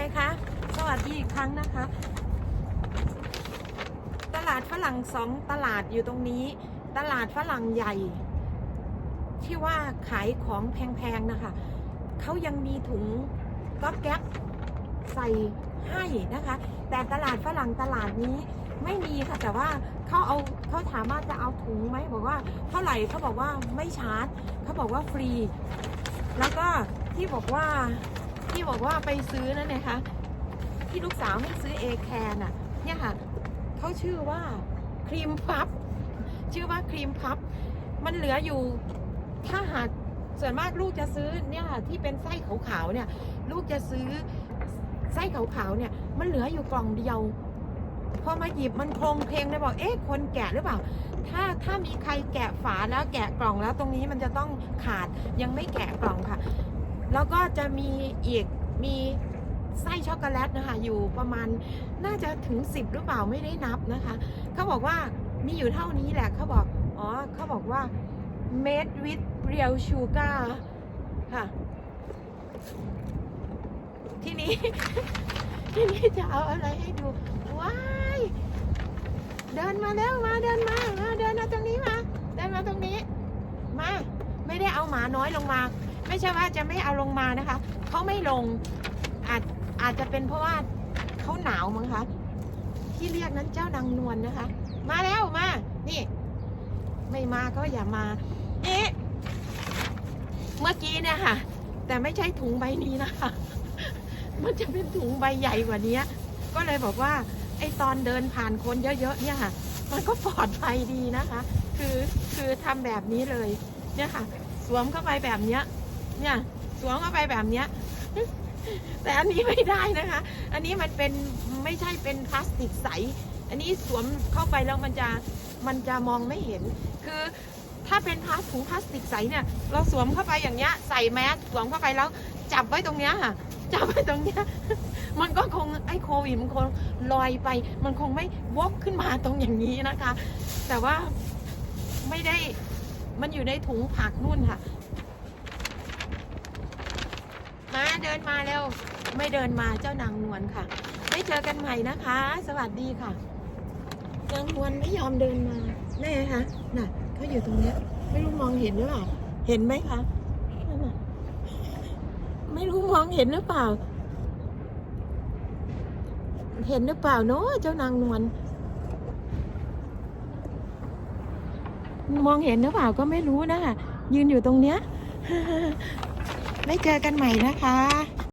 ไงคะ สวัสดีอีกครั้งนะคะ ตลาดฝรั่งสองตลาดอยู่ตรงนี้ ตลาดฝรั่งใหญ่ ที่ว่าขายของแพงๆนะคะเขายังมีถุงก๊อบแก๊บใส่ให้นะคะ แต่ตลาดฝรั่งตลาดนี้ไม่มีค่ะแต่ว่าเขาเอาเขาถามว่าจะเอาถุงไหมบอกว่าเท่าไหร่เขาบอกว่าไม่ชาร์จเขาบอกว่าฟรี แล้วก็ที่บอกว่า ที่บอกว่าไปซื้อนั่นไงคะที่ลูกสาวให้ซื้อเอแคนอะเนี่ยค่ะเขาชื่อว่าครีมพับ ชื่อว่าครีมพับ มันเหลืออยู่ถ้าหากส่วนมากลูกจะซื้อเนี่ยค่ะที่เป็นไส้ขาวๆเนี่ย ลูกจะซื้อไส้ขาวๆเนี่ย มันเหลืออยู่กล่องเดียวพอมาหยิบมันโครงเพลงเลยบอกเอ๊ะคนแกะหรือเปล่า ถ้าถ้ามีใครแกะฝาแล้วแกะกล่องแล้วตรงนี้มันจะต้องขาดยังไม่แกะกล่องค่ะ แล้วก็จะมีอีกมีไส้ช็อกโกแลตนะคะอยู่ประมาณน่าจะถึง 10 หรือเปล่าไม่ได้นับนะคะเขาบอกว่ามีอยู่เท่านี้แหละเขาบอกอ๋อเขาบอกว่า made with real sugar ค่ะ ทีนี้ ทีนี้จะเอาอะไรให้ดู ว้ายเดินมาแล้วมาเดินมามาเดินมาตรงนี้มา เดินมาตรงนี้ มา ไม่ได้เอาหมาน้อยลงมา ไม่ใช่ว่าจะไม่เอาลงมานะคะ เขาไม่ลงอาจอาจจะเป็นเพราะว่าเขาหนาวมั้งคะที่เรียกนั้นเจ้านางนวลนะคะ มาแล้วมา นี่ ไม่มาก็อย่ามาเอ๊ะเมื่อกี้เนี่ยค่ะ แต่ไม่ใช่ถุงใบนี้นะคะ มันจะเป็นถุงใบใหญ่กว่านี้ก็เลยบอกว่าไอตอนเดินผ่านคนเยอะๆเนี่ยค่ะ มันก็ปลอดภัยดีนะคะ คือคือทำแบบนี้เลยเนี่ยค่ะ สวมเข้าไปแบบเนี้ย เนี่ยสวมเข้าไปแบบเนี้ย แต่อันนี้ไม่ได้นะคะ อันนี้มันเป็นไม่ใช่เป็นพลาสติกใส อันนี้สวมเข้าไปแล้วมันจะมันจะมองไม่เห็น คือถ้าเป็นพลาสถุงพลาสติกใสเนี่ย เราสวมเข้าไปอย่างเงี้ย ใส่แมสสวมเข้าไปแล้วจับไว้ตรงเนี้ยค่ะจับไว้ตรงเนี้ย มันก็คงไอ้โควิดมันคงลอยไป มันคงไม่วกขึ้นมาตรงอย่างนี้นะคะ แต่ว่าไม่ได้มันอยู่ในถุงผักนู่นค่ะ มาเดินมาเร็ว ไม่เดินมาเจ้านางนวลค่ะ ไม่เจอกันใหม่นะคะ สวัสดีค่ะนางนวลไม่ยอมเดินมาแน่คะน่ะเขาอยู่ตรงเนี้ยไม่รู้มองเห็นหรือเปล่าเห็นไหมคะนั่นน่ะไม่รู้มองเห็นหรือเปล่า เห็นหรือเปล่าเนาะเจ้านางนวลมองเห็นหรือเปล่าก็ไม่รู้นะคะยืนอยู่ตรงเนี้ย ไม่เจอกันใหม่นะคะ